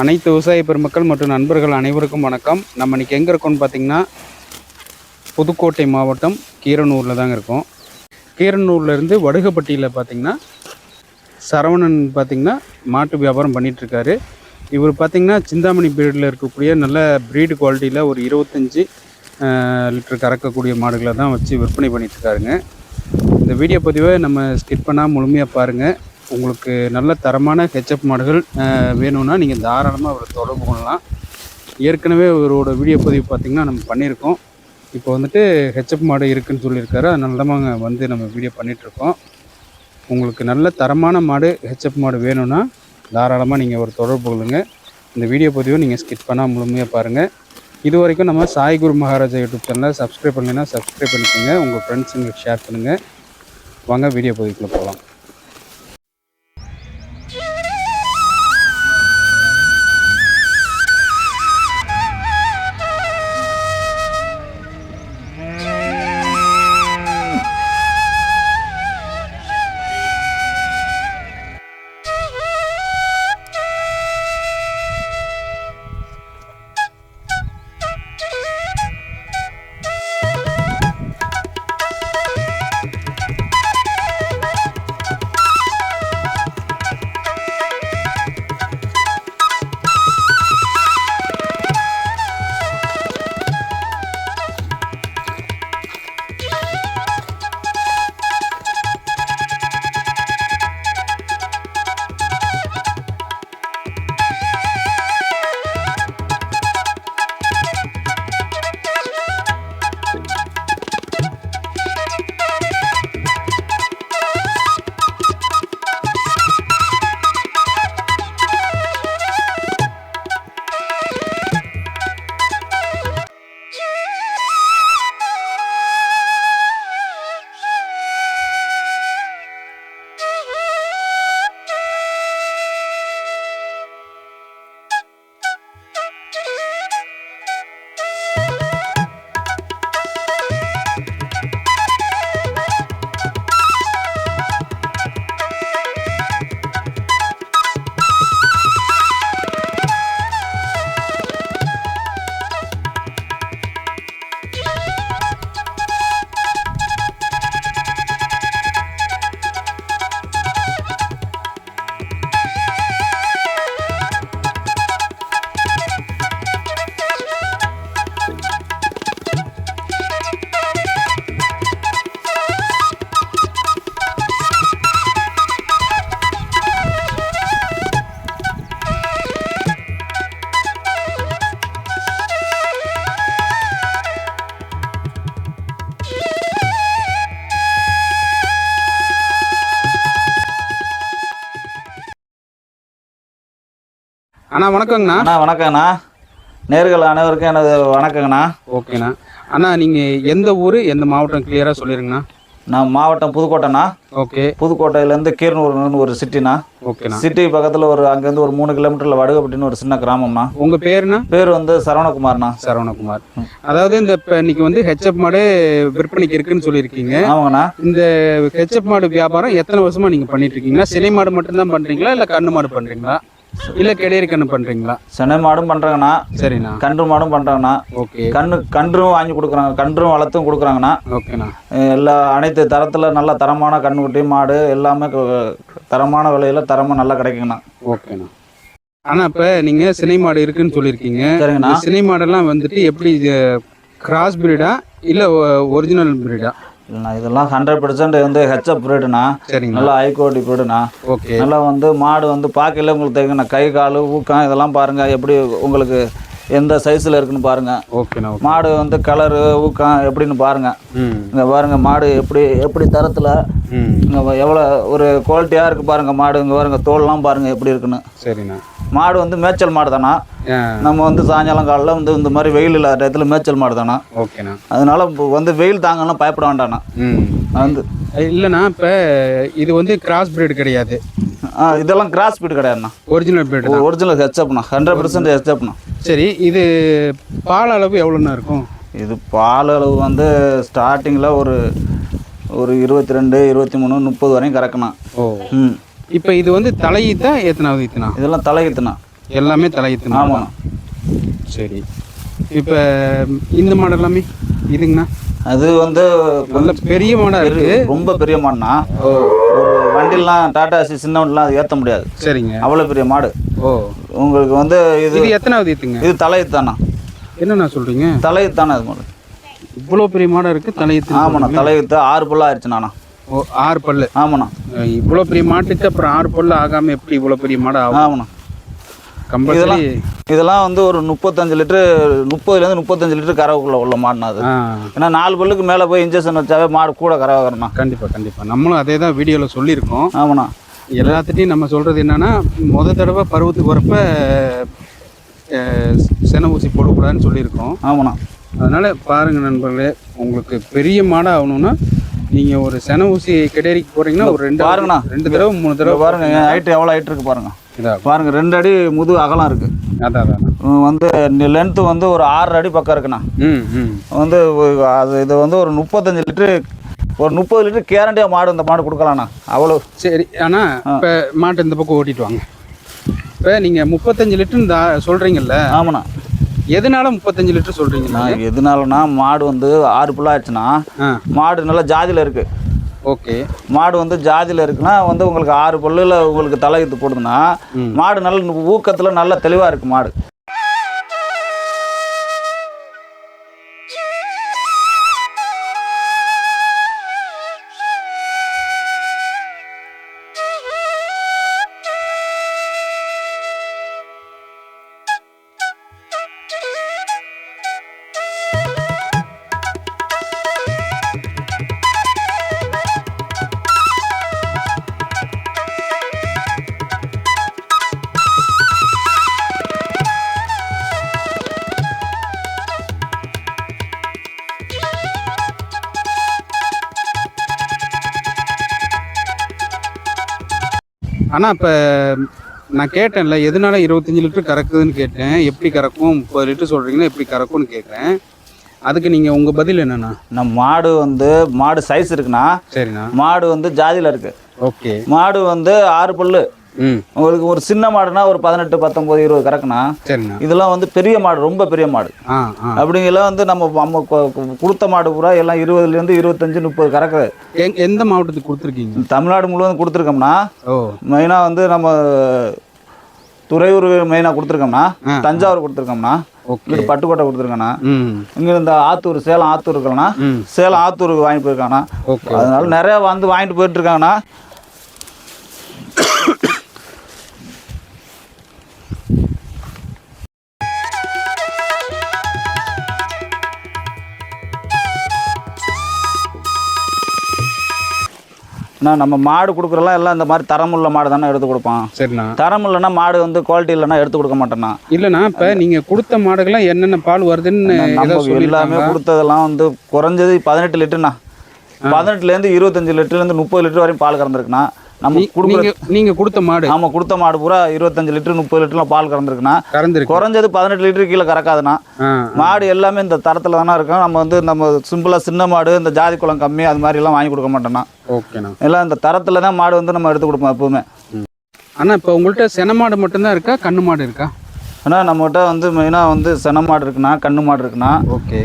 அனைத்து விவசாய பெருமக்கள் மற்றும் நண்பர்கள் அனைவருக்கும் வணக்கம். நம்ம இன்றைக்கி எங்கே இருக்கோம்னு பார்த்தீங்கன்னா புதுக்கோட்டை மாவட்டம் கீரனூரில் தாங்க இருக்கோம். கீரனூர்லேருந்து வடுகப்பட்டியில் பார்த்தீங்கன்னா சரவணன் பார்த்தீங்கன்னா மாட்டு வியாபாரம் பண்ணிகிட்ருக்காரு இவர் பார்த்திங்கன்னா சிந்தாமணி பிரீடில் இருக்கக்கூடிய நல்ல ப்ரீடு குவாலிட்டியில் ஒரு இருபத்தஞ்சி லிட்டர் கறக்கக்கூடிய மாடுகளை தான் வச்சு விற்பனை பண்ணிகிட்ருக்காருங்க இந்த வீடியோ பதிவை நம்ம ஸ்கிப் பண்ணால் முழுமையாக பாருங்கள் உங்களுக்கு நல்ல தரமான ஹெச்எப் மாடுகள் வேணும்னா நீங்கள் தாராளமாக அவரை தொடர்பு கொள்ளலாம். ஏற்கனவே அவரோட வீடியோ பதிவு பார்த்திங்கன்னா நம்ம பண்ணியிருக்கோம். இப்போ வந்துட்டு ஹெச்எப் மாடு இருக்குன்னு சொல்லியிருக்காரு. அதனால தான் வந்து நம்ம வீடியோ பண்ணிகிட்ருக்கோம் உங்களுக்கு நல்ல தரமான மாடு ஹெச்எப் மாடு வேணும்னா தாராளமாக நீங்கள் ஒரு தொடர்பு கொள்ளுங்க. இந்த வீடியோ பதிவை நீங்கள் ஸ்கிப் பண்ணால் முழுமையாக பாருங்கள் இது வரைக்கும் நம்ம சாய் குரு மகாராஜா யூடியூப் சேனலை சப்ஸ்கிரைப் பண்ணலைன்னா சப்ஸ்கிரைப் பண்ணிக்கோங்க. உங்கள் ஃப்ரெண்ட்ஸுங்களுக்கு ஷேர் பண்ணுங்கள் வாங்க வீடியோ பதிவுக்குள்ளே போகலாம். அண்ணா வணக்கங்கண்ணா. அண்ணா வணக்கங்கண்ணா. நேர்கள் அனைவருக்கும் எனது வணக்கங்கண்ணா. ஓகேண்ணா. அண்ணா நீங்கள் எந்த ஊர் எந்த மாவட்டம் கிளியராக சொல்லிடுங்கண்ணா நான் மாவட்டம் புதுக்கோட்டைண்ணா. ஓகே. புதுக்கோட்டையிலேருந்து கீரனூர்னு ஒரு சிட்டிண்ணா. ஓகேண்ணா. சிட்டி பக்கத்தில் ஒரு அங்கேருந்து ஒரு மூணு கிலோமீட்டரில் வடுகப்பட்டின்னு ஒரு சின்ன கிராமம்ண்ணா. உங்கள் பேருண்ணா? பேர் வந்து சரவணகுமார்ண்ணா. சரவணகுமார். அதாவது இந்த இப்போ இன்னைக்கு வந்து ஹெச்எப் மாடு விற்பனைக்கு இருக்குன்னு சொல்லியிருக்கீங்க. ஆமாங்கண்ணா. இந்த ஹெச்எப் மாடு வியாபாரம் எத்தனை வருஷமா நீங்கள் பண்ணிட்டு இருக்கீங்களா சினை மாடு மட்டும்தான் பண்ணுறீங்களா இல்லை கண்ணு மாடு பண்ணுறீங்களா இல்லை கெடேரி கண்ணு பண்ணுறீங்களா சென்னை மாடும் பண்ணுறாங்கண்ணா சரிண்ணா. கன்று மாடும் பண்ணுறாங்கண்ணா ஓகே. கன்று கன்றும் வாங்கி கொடுக்குறாங்க. கன்றும் வளர்த்தும் கொடுக்குறாங்கண்ணா. ஓகேண்ணா. எல்லா அனைத்து தரத்தில் நல்ல தரமான கன்றுக்குட்டி மாடு எல்லாமே தரமான விலையில் தரமாக நல்லா கிடைக்குங்கண்ணா. ஓகேண்ணா. ஆனா இப்ப நீங்க சினை மாடு இருக்குன்னு சொல்லியிருக்கீங்க. சரிங்கண்ணா. சினை மாடெல்லாம் வந்துட்டு எப்படி கிராஸ் பிரீடா இல்ல ஒரிஜினல் பிரீடா இல்லைண்ணா இதெல்லாம் ஹண்ட்ரட் பர்சன்ட் வந்து ஹெச்அப் சரிங்கண்ணா. நல்லா ஹை குவாலிட்டி ப்ரீடுண்ணா ஓகே நல்லா வந்து மாடு வந்து பார்க்கல உங்களுக்கு தெரியுங்கண்ணா கை கால் ஊக்கம் இதெல்லாம் பாருங்கள் எப்படி உங்களுக்கு எந்த சைஸில் இருக்குன்னு பாருங்கள் ஓகேண்ணா ஓகே மாடு வந்து கலரு ஊக்கம் எப்படின்னு பாருங்கள் இங்கே பாருங்கள் மாடு எப்படி எப்படி தரத்தில் இங்கே எவ்வளோ ஒரு குவாலிட்டியாக இருக்குது பாருங்கள் மாடு இங்கே பாருங்கள் தோல்லாம் பாருங்கள் எப்படி இருக்குன்னு. சரிண்ணா. மாடு வந்து மேய்ச்சல் மாடு தானா நம்ம வந்து சாயங்காலம் காலைல வந்து இந்த மாதிரி வெயில் இல்லாத டயத்தில் மேய்ச்சல் மாடு தானா ஓகேண்ணா. அதனால வந்து வெயில் தாங்கலாம் பயப்பட வேண்டாண்ணா. வந்து. இல்லைண்ணா இப்போ இது வந்து கிராஸ் பிரீடு கிடையாது. இதெல்லாம் கிராஸ் ஸ்பீடு கிடையாதுண்ணா. ஒரிஜினல் பிரீடு தான். ஒரிஜினல் ஹெச்அப்ண்ணா ஹண்ட்ரட் பர்சன்ட் ஹெச்அப்ண்ணா சரி இது பால் அளவு எவ்வளோண்ணா இருக்கும்? இது பால் அளவு வந்து ஸ்டார்டிங்கில் ஒரு ஒரு இருபத்தி ரெண்டு இருபத்தி மூணு முப்பது வரையும் கறக்கணும் ஓ. ம். இப்போ இது வந்து தலையீத்தா எத்தனாவது ஈத்துனா இதெல்லாம் தலையீத்துண்ணா எல்லாமே தலையீத்து ஆமாண்ணா சரி. இப்போ இந்த மாடு எல்லாமே இதுங்கண்ணா? அது வந்து நல்ல பெரிய மாடா இருக்கு. ரொம்ப பெரிய ஓ. ஒரு வண்டிலாம் டாடா ஏசி சின்ன வண்டிலாம் ஏற்ற முடியாது. சரிங்க. அவ்வளோ பெரிய மாடு. ஓ. உங்களுக்கு வந்து இது இது எத்தனாவது ஈத்துங்க இது தலையீத்தாண்ணா என்னண்ணா சொல்றீங்க? தலையீத்தானே அது மாடு. இவ்வளோ பெரிய மாடா இருக்கு தலையீத்து ஆமாண்ணா தலையீத்து ஆறு பல்லா ஆயிடுச்சுண்ணா ஓ ஆறு பல்லு. ஆமாண்ணா. இவ்வளோ பெரிய மாட்டுக்கு அப்புறம் ஆறு பல்லு ஆகாம எப்படி இவ்வளோ பெரிய மாடு ஆகும்? ஆமாண்ணா. கம்பல்சரி இதெல்லாம் வந்து ஒரு முப்பத்தஞ்சு லிட்டரு முப்பதுலேருந்து முப்பத்தஞ்சு லிட்டர் கறவைக்குள்ள உள்ள மாடுண்ணா அது. ஆ. ஏன்னா நாலு பல்லுக்கு மேலே போய் இன்ஜெக்ஷன் வச்சாவே மாடு கூட கறவை வரணும் கண்டிப்பா கண்டிப்பா. நம்மளும் அதே தான் வீடியோவில் சொல்லியிருக்கோம். ஆமாண்ணா. எல்லாத்துட்டையும் நம்ம சொல்றது என்னன்னா முத தடவை பருவத்துக்கு வரப்ப சென ஊசி போடக்கூடாதுன்னு சொல்லியிருக்கோம். ஆமாண்ணா. அதனால பாருங்க நண்பர்களே உங்களுக்கு பெரிய மாடா ஆகணும்னா நீங்க ஒரு சென ஊசி கெடேரிக்கு போறீங்கன்னா ஒரு ரெண்டு பாருங்கண்ணா. ரெண்டு தடவை மூணு தடவை பாருங்க என் ஹைட் எவ்வளோ ஹைட் இருக்கு பாருங்க. இதாகும் பாருங்க ரெண்டு அடி முது அகலம் இருக்கு. அதான் வந்து லென்த்து வந்து ஒரு ஆறு அடி பக்கம் இருக்குண்ணா. ம் வந்து அது இது வந்து ஒரு முப்பத்தஞ்சு லிட்டரு ஒரு முப்பது லிட்டர் கேரண்டியாக மாடு இந்த மாடு கொடுக்கலாண்ணா. அவ்வளோ சரி ஆனா இப்போ மாட்டை இந்த பக்கம் ஓட்டிட்டு வாங்க. இப்போ நீங்க முப்பத்தஞ்சு லிட்டர் தா சொல்றீங்கல்ல. ஆமாண்ணா. எதனால முப்பத்தஞ்சு லிட்டர் சொல்றீங்களா எதனாலனா மாடு வந்து ஆறு புல்லா ஆச்சுன்னா மாடு நல்லா ஜாதியில் இருக்கு. ஓகே. மாடு வந்து ஜாதியில் இருக்குன்னா வந்து உங்களுக்கு ஆறு பல்லுல உங்களுக்கு தலையீத்து போடுதுன்னா ம். மாடு நல்ல ஊக்கத்தில் நல்ல தெளிவாக இருக்கு மாடு. ஆனா இப்போ நான் கேட்டேன்ல எதனால இருபத்தஞ்சு லிட்டர் கறக்குதுன்னு கேட்டேன். எப்படி கறக்கும்? முப்பது லிட்டர் சொல்றீங்கன்னா எப்படி கறக்கும்னு கேட்குறேன் அதுக்கு நீங்க உங்க பதில் என்னண்ணா? நம்ம மாடு வந்து மாடு சைஸ் இருக்குன்னா சரிண்ணா. மாடு வந்து ஜாதியில் இருக்கு. ஓகே. மாடு வந்து ஆறு பல்லு. உங்களுக்கு ஒரு சின்ன மாடுனா ஒரு பதினெட்டு பத்தொம்பது இருபது கறக்குனா இதெல்லாம் வந்து பெரிய மாடு ரொம்ப பெரிய மாடு. அப்படிங்கெல்லாம் வந்து நம்ம நம்ம கொடுத்த மாடு பூரா எல்லாம் இருபதுலேருந்து இருபத்தஞ்சு முப்பது கறக்குது. எந்த மாவட்டத்துக்கு கொடுத்துருக்கீங்க? தமிழ்நாடு முழுவதும் கொடுத்துருக்கோம்னா ஓ. மெயினாக வந்து நம்ம துறையூர் மெயினாக கொடுத்துருக்கோம்னா. தஞ்சாவூர் கொடுத்துருக்கோம்னா இங்கிட்டு பட்டுக்கோட்டை கொடுத்துருக்கோண்ணா ம். இங்கே இந்த ஆத்தூர் சேலம் ஆத்தூர் இருக்கலண்ணா ம். சேலம் ஆத்தூருக்கு வாங்கிட்டு போயிருக்காங்கண்ணா அதனால நிறைய வந்து வாங்கிட்டு போயிட்டு இருக்காங்கண்ணா அண்ணா, நம்ம மாடு கொடுக்குறலாம் எல்லாம் இந்த மாதிரி தரமுள்ள மாடு தானே எடுத்து கொடுப்பான் சரிண்ணா. தரம் இல்லைன்னா மாடு வந்து குவாலிட்டி இல்லைன்னா எடுத்து கொடுக்க மாட்டேண்ணா. இல்லைண்ணா இப்போ நீங்க கொடுத்த மாடுகள்லாம் என்னென்ன பால் வருதுன்னு நம்ம எல்லாமே கொடுத்ததெல்லாம் வந்து குறைஞ்சது பதினெட்டு லிட்டர்ண்ணா. பதினெட்டுலேருந்து இருபத்தஞ்சு லிட்டர்லேருந்து முப்பது லிட்டர் வரையும் பால் கறந்துருக்குண்ணா. நம்ம கொடுக்குற நீங்க கொடுத்த மாடு. ஆமாம் கொடுத்த மாடு பூரா இருபத்தஞ்சு லிட்டர் முப்பது லிட்டர்லாம் பால் கறந்துருக்குண்ணா. கறந்துருக்கு. குறைஞ்சது பதினெட்டு லிட்டர் கீழே கறக்காதுண்ணா. மாடு எல்லாமே இந்த தரத்தில் தானே இருக்கும். நம்ம வந்து நம்ம சிம்பிளாக சின்ன மாடு இந்த ஜாதி குளம் கம்மி அது மாதிரிலாம் வாங்கி கொடுக்க மாட்டோம்ண்ணா ஓகேண்ணா. எல்லாம் இந்த தரத்தில் தான் மாடு வந்து நம்ம எடுத்து கொடுப்போம் எப்பவுமே. அண்ணா இப்போ உங்கள்கிட்ட சென மாடு மட்டும்தான் இருக்கா? கண்ணு மாடு இருக்கா? ஆனால் நம்மகிட்ட வந்து மெயினாக வந்து சென மாடு இருக்குண்ணா கண்ணு மாடு இருக்குண்ணா. ஓகே.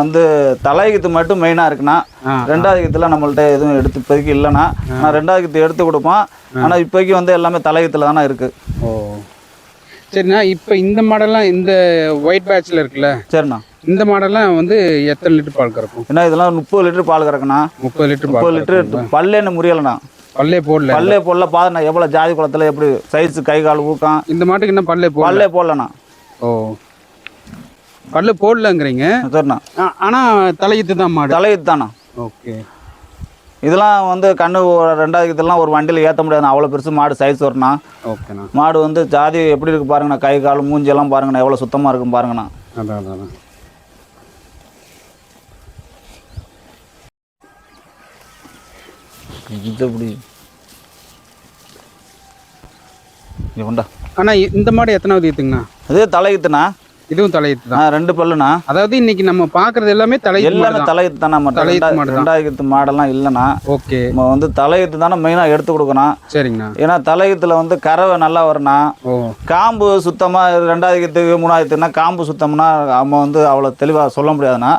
வந்து தலையீத்து மட்டும் மெயினாக இருக்குண்ணா. ரெண்டாவது கீத்துல நம்மள்ட்ட எதுவும் எடுத்து இப்போதைக்கு இல்லைண்ணா. நான் ரெண்டாவது கீத்து எடுத்து கொடுப்போம். ஆனால் இப்போதைக்கு வந்து எல்லாமே தலையீத்துல தானே இருக்குது ஓ. சரிண்ணா இப்போ இந்த மாடெல்லாம் இந்த ஒயிட் பேட்ச்ல இருக்குல்ல? சரிண்ணா. இந்த மாடெல்லாம் வந்து எத்தனை லிட்டர் பால் கறக்கும்? ஏன்னா இதெல்லாம் முப்பது லிட்டர் பால் கறக்குண்ணா. முப்பது லிட்டர் முப்பது லிட்டர் பல்லே என்ன முறியலைண்ணா. பல்லே போடல. பல்லே போடல பாருண்ணா எவ்வளோ ஜாதி குளத்தில் எப்படி சைஸு கை கால் ஊக்கம். இந்த மாட்டுக்கு என்ன பல்லே போடல. பல்லே போடலண்ணா. ஓ. பல்லு போடலங்கிறீங்க? சரிண்ணா. ஆ- ஆனா தலையீத்து தான் மாடு. தலையீத்து தாண்ணா. ஓகே. இதெல்லாம் வந்து கண்ணு ரெண்டாவது கீத்துலாம் ஒரு வண்டியில் ஏற்ற முடியாதுண்ணா. அவ்வளோ பெருசு மாடு சைஸ் வரணும் ஓகேண்ணா. மாடு வந்து ஜாதி எப்படி இருக்கு பாருங்கண்ணா. கை கால் மூஞ்சி எல்லாம் பாருங்கண்ணா. எவ்வளோ சுத்தமாக இருக்கும் பாருங்கண்ணா. அதான் அதான். இது எப்படி? இங்கே கொண்டா. அண்ணா இந்த மாடு எத்தனாவது ஈத்துங்கண்ணா? அதே தலையீத்துண்ணா. இதுவும் தலையீத்து தான் ரெண்டு பல்லுண்ணா. அதாவது இன்னைக்கு நம்ம பாக்குறது எல்லாமே தலையீத்து எல்லாமே தலையீத்து தானே மட்டும் தலையீத்து மாடு. ரெண்டாயிரத்து மாடெல்லாம் இல்லைண்ணா. ஓகே. நம்ம வந்து தலையீத்து தானே மெயினாக எடுத்து கொடுக்கணும். சரிங்கண்ணா. ஏன்னா தலையீத்துல வந்து கறவை நல்லா வரணும் காம்பு சுத்தமாக ரெண்டாயிரத்துக்கு மூணாயிரத்துக்குனா காம்பு சுத்தம்னா நம்ம வந்து அவ்வளோ தெளிவாக சொல்ல முடியாதுண்ணா.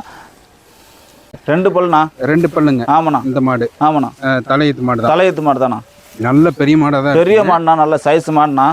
ரெண்டு பல்லுண்ணா? ரெண்டு பல்லுங்க. ஆமாண்ணா. இந்த மாடு. ஆமாண்ணா. தலையீத்து மாடு தான் தலையீத்து மாடு தானா நல்ல பெரிய மாடா தான் பெரிய மாடுண்ணா நல்ல சைஸ் மாடுண்ணா.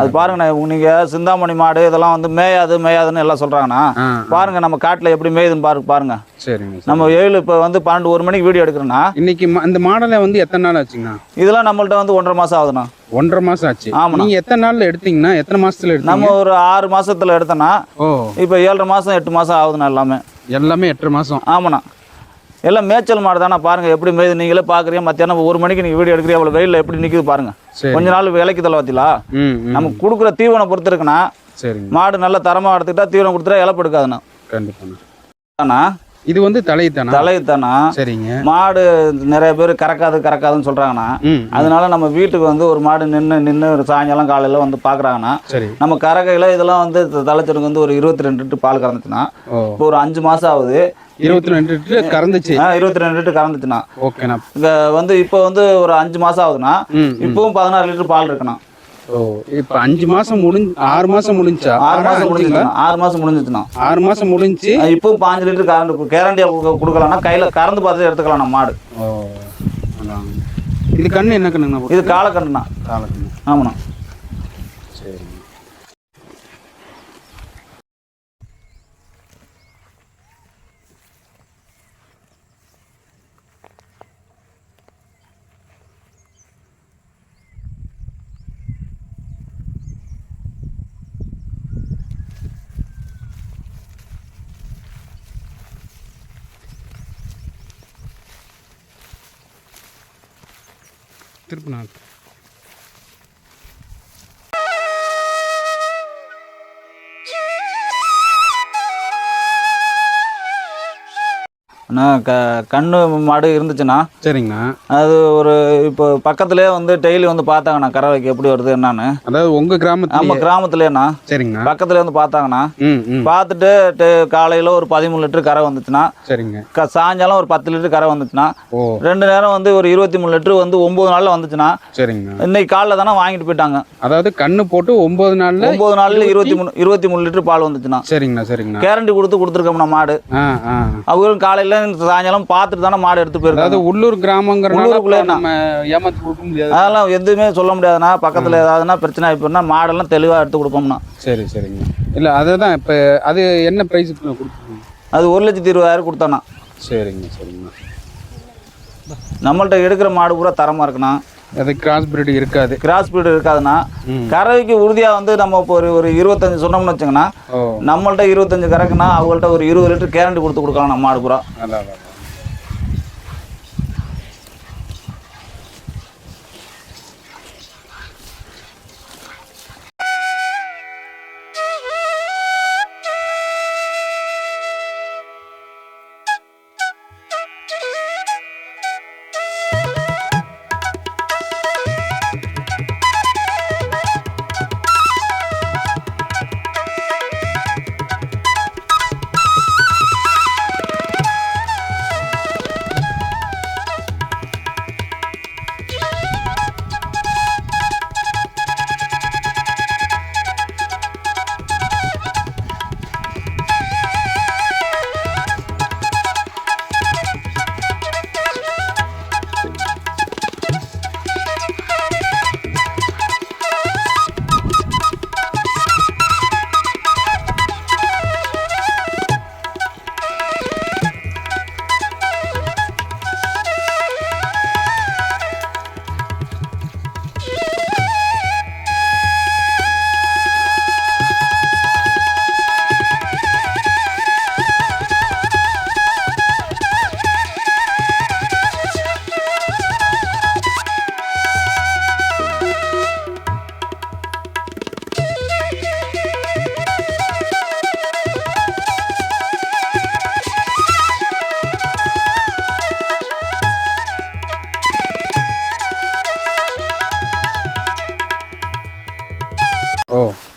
அது பாருங்கண்ணா நீங்கள் சிந்தாமணி மாடு இதெல்லாம் வந்து மேயாது மேயாதுன்னு எல்லாம் சொல்கிறாங்கண்ணா ஆ பாருங்க நம்ம காட்டில் எப்படி மேயுதுன்னு பாரு பாருங்க. சரிங்க சரி. நம்ம ஏழு இப்போ வந்து பன்னெண்டு ஒரு மணிக்கு வீடியோ எடுக்கிறோன்னா இன்னைக்கு இந்த மாடலை வந்து எத்தனை நாள் ஆச்சுங்கண்ணா? இதெல்லாம் நம்மள்ட்ட வந்து ஒன்றரை மாதம் ஆகுதுண்ணா. ஒன்றரை மாசம் ஆச்சு. ஆமாண்ணா. நீங்க எத்தனை நாள்ல எடுத்தீங்கன்னா எத்தனை மாசத்துல எடுத்தீங்க? நம்ம ஒரு ஆறு மாசத்துல எடுத்தோன்னா ஓ. இப்போ ஏழரை மாதம் எட்டு மாதம் ஆகுதுண்ணா எல்லாமே. எல்லாமே எட்டரை மாசம். ஆமாண்ணா. எல்லாம் மேய்ச்சல் மாடு தானே? பாருங்க எப்படி மேய்து? நீங்களே பார்க்குறீங்க மத்தியானம் ஒரு மணிக்கு நீங்கள் வீடியோ எடுக்கிறீங்க அவ்வளோ வெயிலில் எப்படி நிற்குது பாருங்க. சரி. கொஞ்ச நாள் விலைக்கு தலை பார்த்தீங்களா ம் ம். நம்ம கொடுக்குற தீவனம் பொறுத்து சரிங்க. மாடு நல்ல தரமாக எடுத்துக்கிட்டா தீவனம் கொடுத்துட்டா இழப்பு எடுக்காதுண்ணா கண்டிப்பாண்ணா. இது வந்து தலையீத்தானா? தலையுத்தானா? சரிங்க. மாடு நிறைய பேர் கறக்காது கறக்காதுன்னு ம். அதனால நம்ம வீட்டுக்கு வந்து ஒரு மாடு நின்று நின்று ஒரு சாயங்காலம் காலையில் வந்து பார்க்குறாங்கன்னா சரி. நம்ம கறக்கையில் இதெல்லாம் வந்து தலைச்சருக்கு வந்து ஒரு இருபத்தி ரெண்டு லிட்டர் பால் கறந்துச்சுன்னா இப்போ ஒரு அஞ்சு மாதம் ஆகுது. இருபத்தி ரெண்டு லிட்டர் கறந்துச்சு. இருபத்தி ரெண்டு லிட்டர் கறந்துச்சுண்ணா ஓகேண்ணா. வந்து இப்போ வந்து ஒரு அஞ்சு மாதம் ஆகுதுண்ணா ம் ம். இப்பவும் பதினாறு லிட்டர் பால் இருக்குண்ணா ஓ இப்போ அஞ்சு மாசம் முடிஞ்சு ஆறு மாசம் முடிஞ்சா? ஆறு அஞ்சுங்களா? முடிஞ்சுச்சுண்ணா. ஆறு மாதம் முடிஞ்சிச்சுண்ணா. ஆறு மாசம் முடிஞ்சு? இப்பவும் பாஞ்சு லிட்டர் கரண்ட் கேரண்டியாக கொடுக்கலாம்னா கையில் கறந்து பார்த்து எடுத்துக்கலாம் நம்ம மாடு. ஓ இது கண்ணு என்ன கண்ணுங்கண்ணா? இது காலக்கண்டுண்ணா காலக்கண்ணு ஆமாண்ணா. திருப்பினா க கண்ணு மாடு இருந்துச்சுண்ணா சரிங்கண்ணா. அது ஒரு இப்போ பக்கத்துலேயே வந்து டெய்லி வந்து பார்த்தாங்கண்ணா கறவைக்கு எப்படி வருது என்னன்னு. அதாவது உங்க கிராமத்துல நம்ம கிராமத்துலேண்ணா சரிங்கண்ணா. பக்கத்துல வந்து பார்த்தாங்கண்ணா. பார்த்துட்டு டெ- காலையில ஒரு பதிமூணு லிட்டர் கரை வந்துச்சுன்னா சரிங்க. க- சாயங்காலம் ஒரு பத்து லிட்டர் கரை வந்துச்சுன்னா ரெண்டு நேரம் வந்து ஒரு இருபத்தி மூணு லிட்டர் வந்து ஒம்பது நாளில் வந்துச்சுன்னா சரிங்கண்ணா. இன்னைக்கு காலைல தானே வாங்கிட்டு போயிட்டாங்க. அதாவது கண்ணு போட்டு ஒன்பது நாள்ல ஒம்பது நாளில் இருபத்தி மூணு இருபத்தி மூணு லிட்டர் பால் வந்துச்சுன்னா. சரிங்கண்ணா சரிங்கண்ணா. கேரண்டி கொடுத்து கொடுத்துருக்கோம்னா மாடு. அவங்களும் காலையில சாயங்காலம் பார்த்துட்டு தானே மாடு எடுத்து அதாவது போயிருக்காங்க உள்ளூர் கிராமங்கிறனால நம்ம ஏமாத்தி கொடுக்க முடியாது அதெல்லாம் எதுவுமே சொல்ல முடியாதுண்ணா. பக்கத்தில் ஏதாவதுனா பிரச்சனை ஆகிப்போனா மாடெல்லாம் தெளிவாக எடுத்து கொடுப்போம்னா சரி சரிங்க. இல்ல அதுதான் இப்ப அது என்ன பிரைஸ் கொடுத்துருங்க அது ஒரு லட்சத்தி இருபதாயிரம் கொடுத்தோண்ணா சரிங்க சரிங்க. நம்மள்ட்ட எடுக்கிற மாடு பூரா தரமாக இருக்குண்ணா. அது கிராஸ் பிரீடு இருக்காது. கிராஸ் பீடு இருக்காதுண்ணா ம். கறவைக்கு உறுதியாக வந்து நம்ம இப்போ ஒரு ஒரு இருபத்தஞ்சு சொன்னோம்னு வச்சுங்கன்னா நம்மள்ட்ட இருபத்தஞ்சு கறக்குன்னா அவங்கள்ட்ட ஒரு இருபது லிட்டர் கேரண்டி கொடுத்து கொடுக்கலாம் நம்ம மாடு பூரா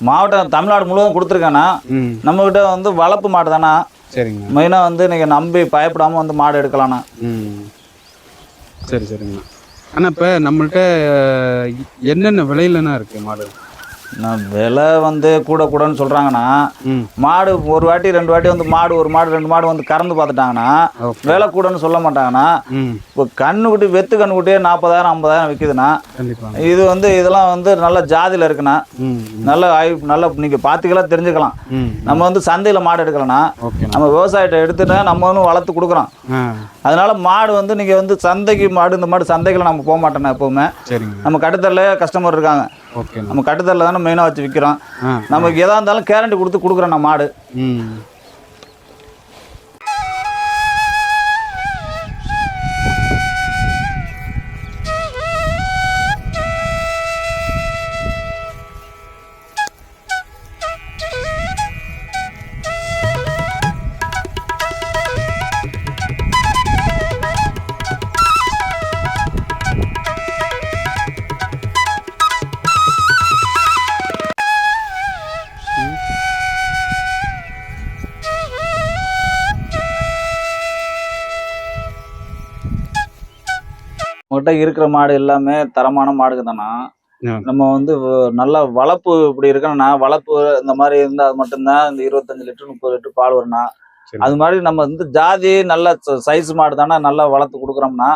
மாவட்டம் தமிழ்நாடு முழுவதும் கொடுத்துருக்கேண்ணா ம். நம்மக்கிட்ட வந்து வளர்ப்பு மாடு தானே? சரிங்கண்ணா மெயினாக வந்து நீங்கள் நம்பி பயப்படாமல் வந்து மாடு எடுக்கலாண்ணா ம். சரி சரிங்கண்ணா அண்ணா இப்போ நம்மள்ட்ட என்னென்ன விலையிலண்ணா இருக்குது மாடு? நான் விலை வந்து கூட கூடன்னு சொல்கிறாங்கன்னா மாடு ஒரு வாட்டி ரெண்டு வாட்டி வந்து மாடு ஒரு மாடு ரெண்டு மாடு வந்து கறந்து பார்த்துட்டாங்கன்னா விலை கூடன்னு சொல்ல மாட்டாங்கன்னா இப்போ கண்ணுக்குட்டி வெத்து கண்ணுக்குட்டியே நாற்பதாயிரம் ஐம்பதாயிரம் விற்குதுண்ணா இது வந்து இதெல்லாம் வந்து நல்ல ஜாதியில் இருக்குண்ணா நல்ல ஆய் நல்ல நீங்கள் பார்த்துக்கலாம் தெரிஞ்சுக்கலாம். நம்ம வந்து சந்தையில் மாடு ஓகேண்ணா நம்ம விவசாயிட்ட எடுத்துட்டா நம்ம வந்து வளர்த்து கொடுக்குறோம். அதனால மாடு வந்து நீங்கள் வந்து சந்தைக்கு மாடு இந்த மாடு சந்தைக்குள்ள நம்ம போக மாட்டோண்ணா எப்போவுமே நம்ம கட்டுத்தரில் கஸ்டமர் இருக்காங்க. நம்ம கட்டுத்தரில் தானே மெயினாக வச்சு விற்கிறோம். நமக்கு எதாக இருந்தாலும் கேரண்டி கொடுத்து கொடுக்குறோம் நான் மாடு நம்மகிட்ட இருக்கிற மாடு எல்லாமே தரமான மாடுங்க தானா. நம்ம வந்து நல்ல வளர்ப்பு இப்படி இருக்கணும்னா வளர்ப்பு இந்த மாதிரி இருந்தால் மட்டும்தான் இந்த இருபத்தஞ்சு லிட்டர் முப்பது லிட்டர் பால் சரி. அது மாதிரி நம்ம வந்து ஜாதி நல்ல சைஸ் மாடு தானே நல்லா வளர்த்து கொடுக்குறோம்னா.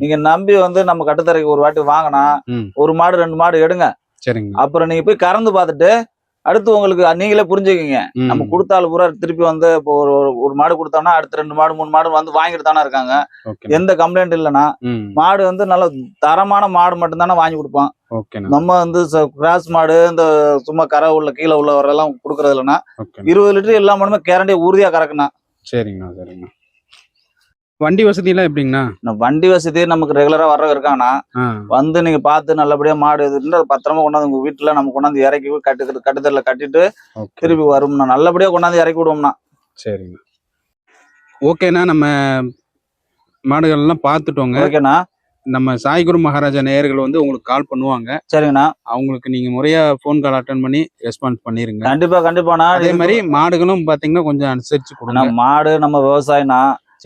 நீங்க நம்பி வந்து நம்ம கட்டுத்தரைக்கு ஒரு வாட்டி வாங்கினா ஒரு மாடு ரெண்டு மாடு எடுங்க. சரிங்க. அப்புறம் நீங்க போய் கறந்து பார்த்துட்டு அடுத்து உங்களுக்கு நீங்களே புரிஞ்சுக்கிங்க நம்ம கொடுத்தாலும் பூரா திருப்பி வந்து இப்போ ஒரு ஒரு- மாடு கொடுத்தோம்னா அடுத்து ரெண்டு மாடு மூணு மாடு வந்து வாங்கிட்டு தானே இருக்காங்க. எந்த கம்ப்ளைண்ட் இல்லைன்னா மாடு வந்து நல்ல தரமான மாடு மட்டும்தானே வாங்கி கொடுப்போம் நம்ம வந்து கிராஸ் மாடு இந்த சும்மா கரை உள்ள கீழே உள்ள வரலாம் கொடுக்கறது இல்லைன்னா இருபது லிட்டர் எல்லா மாடுமே கேரண்டியா உறுதியா கறக்குண்ணா. சரிங்கண்ணா சரிங்கண்ணா. வண்டி வசதியெல்லாம் எப்படிங்கண்ணா? இந்த வண்டி வசதி நமக்கு ரெகுலரா வர்றவங்க இருக்காங்கன்னா ஆ. வந்து நீங்க பார்த்து நல்லபடியா மாடு இதுன்னு பத்திரமா கொண்டாந்து உங்க வீட்டுல நம்ம கொண்டாந்து இறக்கி கட்டு கட்டுத்தரில் கட்டிட்டு திருப்பி வரும்னா நல்லபடியா கொண்டாந்து இறக்கி விடுவோம்னா சரிங்கண்ணா. ஓகேண்ணா நம்ம மாடுகள்லாம் பார்த்துட்டோங்க. ஓகேண்ணா. நம்ம சாய்குரு மகாராஜா நேயர்கள் வந்து உங்களுக்கு கால் பண்ணுவாங்க. சரிங்கண்ணா. அவங்களுக்கு நீங்க முறையா ஃபோன் கால் அட்டன் பண்ணி ரெஸ்பான்ஸ் பண்ணிருங்க. கண்டிப்பா கண்டிப்பாண்ணா. அதே மாதிரி மாடுகளும் பாத்தீங்கன்னா கொஞ்சம் அனுசரிச்சு கொடுங்க. மாடு நம்ம விவசாயம்னா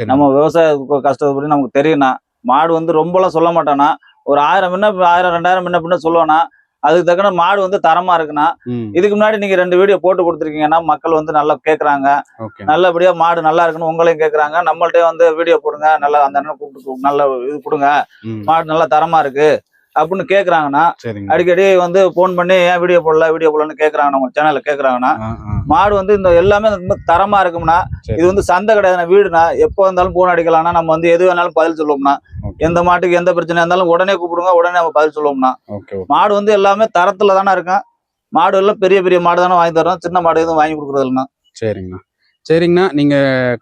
நம்ம விவசாய கு- கஷ்டத்தை பற்றி நமக்கு தெரியும்னா மாடு வந்து ரொம்பலாம் சொல்ல மாட்டானா. ஒரு ஆயிரம் முன்ன ஆயிரம் ரெண்டாயிரம் முன்ன பின்ன சொல்லுவானா. அதுக்கு தக்கன மாடு வந்து தரமா இருக்குண்ணா ம். இதுக்கு முன்னாடி நீங்க ரெண்டு வீடியோ போட்டு கொடுத்துருக்கீங்கன்னா மக்கள் வந்து நல்லா கேக்குறாங்க. நல்லபடியா மாடு நல்லா இருக்குன்னு உங்களையும் கேக்குறாங்க. நம்மள்ட்டே வந்து வீடியோ போடுங்க. நல்லா அந்த அண்ணன் கூப்பிட்டு நல்ல இது கொடுங்க. மாடு நல்லா தரமா இருக்கு. அப்படின்னு கேக்குறாங்கன்னா அடிக்கடி வந்து ஃபோன் பண்ணி ஏன் வீடியோ போடல வீடியோ போடலன்னு கேக்குறாங்க உங்க சேனல்ல கேக்குறாங்கன்னா மாடு வந்து இந்த எல்லாமே ரொம்ப தரமா இருக்கும்னா. இது வந்து சந்தை கிடையாது வீடுனா எப்போ வந்தாலும் போன் அடிக்கலாம்னா நம்ம வந்து எது வேணாலும் பதில் சொல்லுவோம்னா எந்த மாட்டுக்கு எந்த பிரச்சனை இருந்தாலும் உடனே கூப்பிடுங்க உடனே நம்ம பதில் சொல்லுவோம்னா. மாடு வந்து எல்லாமே தரத்துல தானே இருக்கும். மாடு எல்லாம் பெரிய பெரிய மாடு தானே வாங்கி தரோம் சின்ன மாடு எதுவும் வாங்கி கொடுக்குறது இல்லைண்ணா சரிங்கண்ணா. சரிங்கண்ணா நீங்க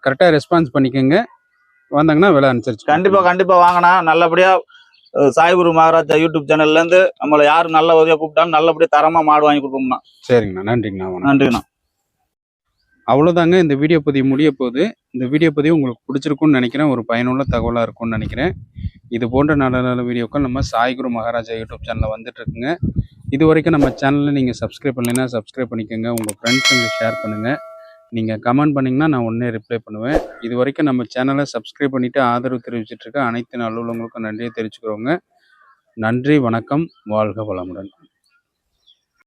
கரெக்டா ரெஸ்பான்ஸ் பண்ணிக்கோங்க. வந்தாங்கன்னா விலை அனுசரிச்சு கண்டிப்பா கண்டிப்பா வாங்கினா நல்லபடியா சாய்குரு மகாராஜா யூடியூப் சேனல்ல இருந்து நம்மளை யாரு நல்ல உதவியா கூப்பிட்டாலும் நல்லபடியா தரமா மாடு வாங்கி கொடுப்போம்னா. சரிங்கண்ணா. நன்றிங்கண்ணா. நன்றிண்ணா அவ்வளோதாங்க இந்த வீடியோ பதிவு முடிய போகுது. இந்த வீடியோ பதிவு உங்களுக்கு பிடிச்சிருக்கும்னு நினைக்கிறேன். ஒரு பயனுள்ள தகவலாக இருக்கும்னு நினைக்கிறேன். இது போன்ற நல்ல நல்ல வீடியோக்கள் நம்ம சாய்குரு மகாராஜா யூடியூப் சேனலில் வந்துட்டு இருக்குங்க. இது வரைக்கும் நம்ம சேனலில் நீங்கள் சப்ஸ்கிரைப் பண்ணலைன்னா சப்ஸ்கிரைப் பண்ணிக்கோங்க. உங்கள் ஃப்ரெண்ட்ஸுங்களுக்கு ஷேர் பண்ணுங்கள் நீங்கள் கமெண்ட் பண்ணிங்கன்னா நான் உடனே ரிப்ளை பண்ணுவேன். இது வரைக்கும் நம்ம சேனலை சப்ஸ்கிரைப் பண்ணிவிட்டு ஆதரவு தெரிவிச்சிட்ருக்க அனைத்து நல்லுள்ளவங்களுக்கும் நன்றியை தெரிவிச்சுக்கிறோங்க. நன்றி வணக்கம் வாழ்க வளமுடன்.